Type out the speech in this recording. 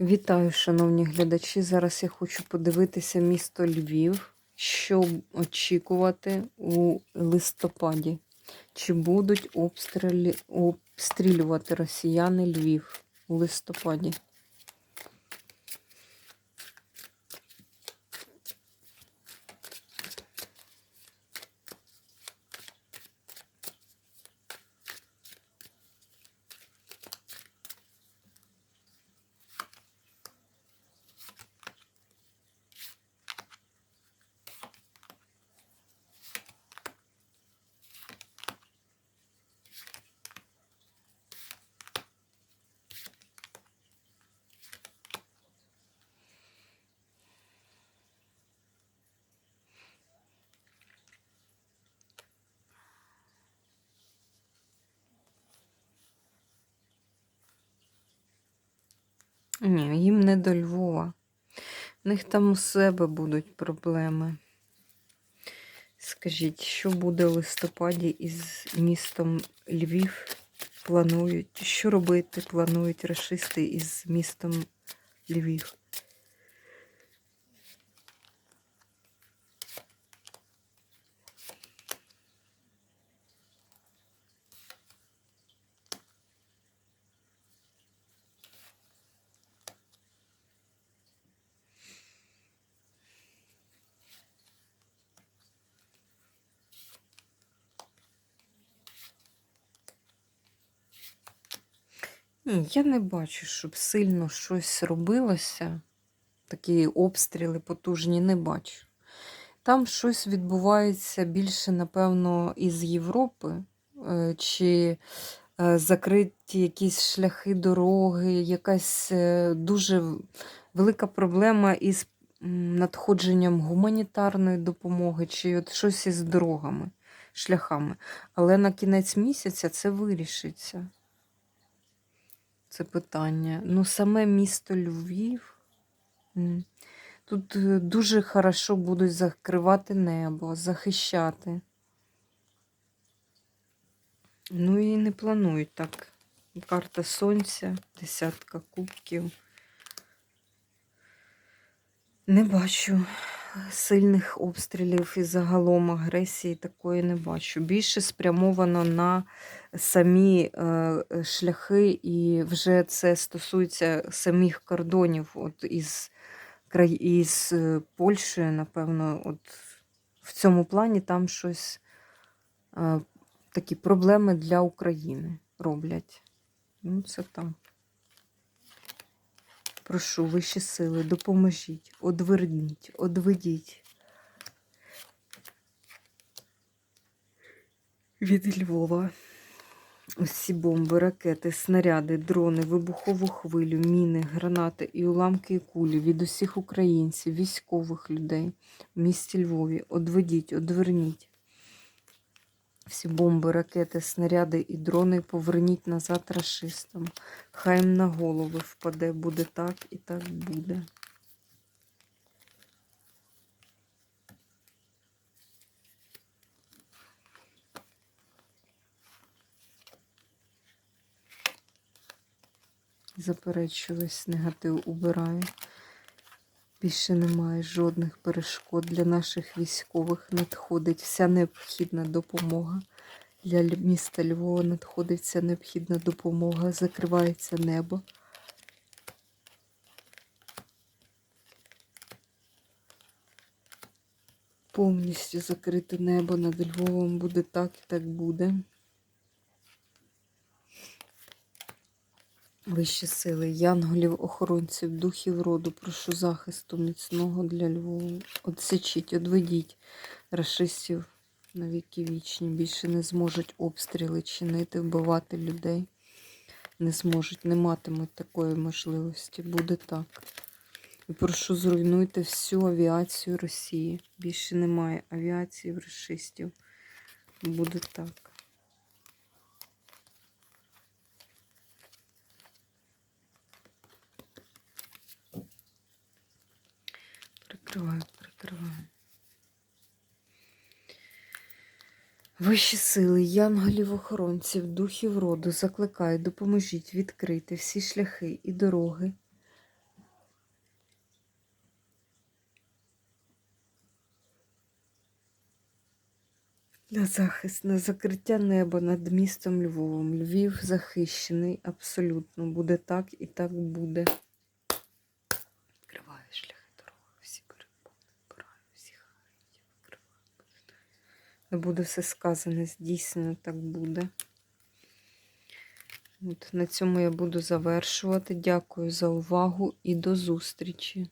Вітаю, шановні глядачі. Зараз я хочу подивитися місто Львів, що очікувати у листопаді. Чи будуть обстрілювати росіяни Львів у листопаді? Ні, їм не до Львова. В них там у себе будуть проблеми. Скажіть, що буде в листопаді із містом Львів? Планують, що робити планують расисти із містом Львів? Я не бачу, щоб сильно щось робилося. Такі обстріли потужні не бачу. Там щось відбувається більше, напевно, із Європи, е, чи е, закриті якісь шляхи дороги, якась е, дуже велика проблема із надходженням гуманітарної допомоги, чи от щось із дорогами, шляхами. Але на кінець місяця це вирішиться. Це питання. Ну, саме місто Львів. Тут е, дуже хорошо будуть закривати небо, захищати. Ну і не планують так. Карта сонця, десятка кубків. Не бачу сильних обстрілів і загалом агресії такої не бачу. Більше спрямовано на самі е, шляхи, і вже це стосується самих кордонів. От із, із е, Польщею, напевно, от в цьому плані там щось е, такі проблеми для України роблять. Ну, це там. Прошу, вищі сили, допоможіть, одверніть, одведіть. Від Львова. Усі бомби, ракети, снаряди, дрони, вибухову хвилю, міни, гранати і уламки і кулі від усіх українців, військових людей в місті Львові. Одведіть, одверніть. Всі бомби, ракети, снаряди і дрони поверніть назад рашистам. Хай їм на голови впаде, буде так і так буде. Заперечую весь негатив убираю. Більше немає жодних перешкод для наших військових. Надходить вся необхідна допомога. Для міста Львова надходить вся необхідна допомога. Закривається небо. Повністю закрите небо над Львовом буде так і так буде. Вищі сили, янголів, охоронців, духів роду, прошу захисту міцного для Львова. Отсечіть, одведіть рашистів на віки вічні. Більше не зможуть обстріли чинити, вбивати людей. Не зможуть, не матимуть такої можливості. Буде так. І прошу, зруйнуйте всю авіацію Росії. Більше немає авіації в рашистів. Буде так. Прикриваю, прикриваю. Вищі сили, янголів охоронців, духів роду, закликаю, допоможіть відкрити всі шляхи і дороги. На захист, на закриття неба над містом Львовом. Львів захищений абсолютно. Буде так і так буде. Буде все сказане, здійснено так буде. От, на цьому я буду завершувати. Дякую за увагу і до зустрічі!